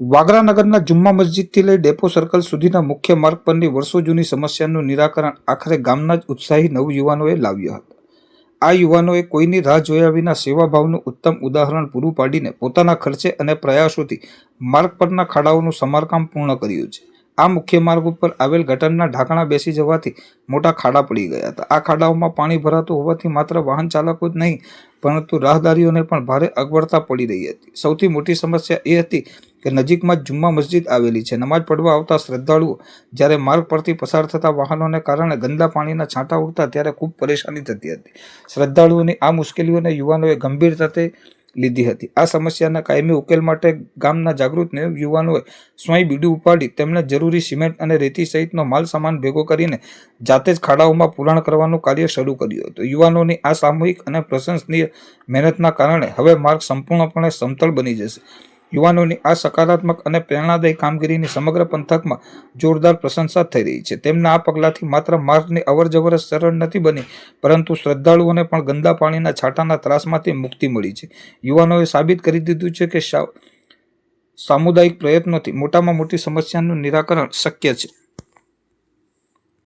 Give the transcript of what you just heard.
વાગરા નગરના જુમ્મા મસ્જિદથી લઈ depot circle સુધીના મુખ્ય માર્ગ પરની વર્ષો જૂની સમસ્યાનું નિરાકરણ આખરે ગામના જ ઉત્સાહી નવયુવાનોએ લાવ્યા હતા. આ યુવાનોએ કોઈની રાહ જોયા વિના સેવાભાવનું ઉત્તમ ઉદાહરણ પૂરું પાડીને પોતાના ખર્ચે અને પ્રયાસોથી માર્ગ પરના ખાડાઓનું સમારકામ પૂર્ણ કર્યું છે. આ મુખ્ય માર્ગ ઉપર આવેલ ગટરના ઢાંકણા બેસી જવાથી મોટા ખાડા પડી ગયા હતા. આ ખાડાઓમાં પાણી ભરાતું હોવાથી માત્ર વાહન ચાલકો જ નહીં, પરંતુ રાહદારીઓને પણ ભારે અગવડતા પડી રહી હતી. સૌથી મોટી સમસ્યા એ હતી કે નજીકમાં જ જુમ્મા મસ્જિદ આવેલી છે. નમાજ પડવા આવતા શ્રદ્ધાળુઓ જ્યારે માર્ગ પરથી પસાર થતા વાહનોને કારણે ગંદા પાણીના છાંટા ઉડતા ત્યારે ખૂબ પરેશાની થતી હતી. શ્રદ્ધાળુઓની આ મુશ્કેલીઓને યુવાનોએ ગંભીરતાથી લીધી હતી. આ સમસ્યાના કાયમી ઉકેલ માટે ગામના જાગૃત યુવાનોએ સ્વયં બીડું ઉપાડી તેમને જરૂરી સિમેન્ટ અને રેતી સહિતનો માલ સામાન ભેગો કરીને જાતે જ ખાડાઓમાં પુરાણ કરવાનું કાર્ય શરૂ કર્યું હતું. યુવાનોની આ સામૂહિક અને પ્રશંસનીય મહેનતના કારણે હવે માર્ગ સંપૂર્ણપણે સમતળ બની જશે. યુવાનોની આ સકારાત્મક અને પ્રેરણાદાયી કામગીરીની સમગ્ર પંથકમાં જોરદાર પ્રશંસા થઈ રહી છે. તેમના આ પગલાંથી માત્ર માર્ગની અવરજવર સરળ નથી બની, પરંતુ શ્રદ્ધાળુઓને પણ ગંદા પાણીના છાંટાના ત્રાસમાંથી મુક્તિ મળી છે. યુવાનોએ સાબિત કરી દીધું છે કે સામુદાયિક પ્રયત્નોથી મોટામાં મોટી સમસ્યાનું નિરાકરણ શક્ય છે.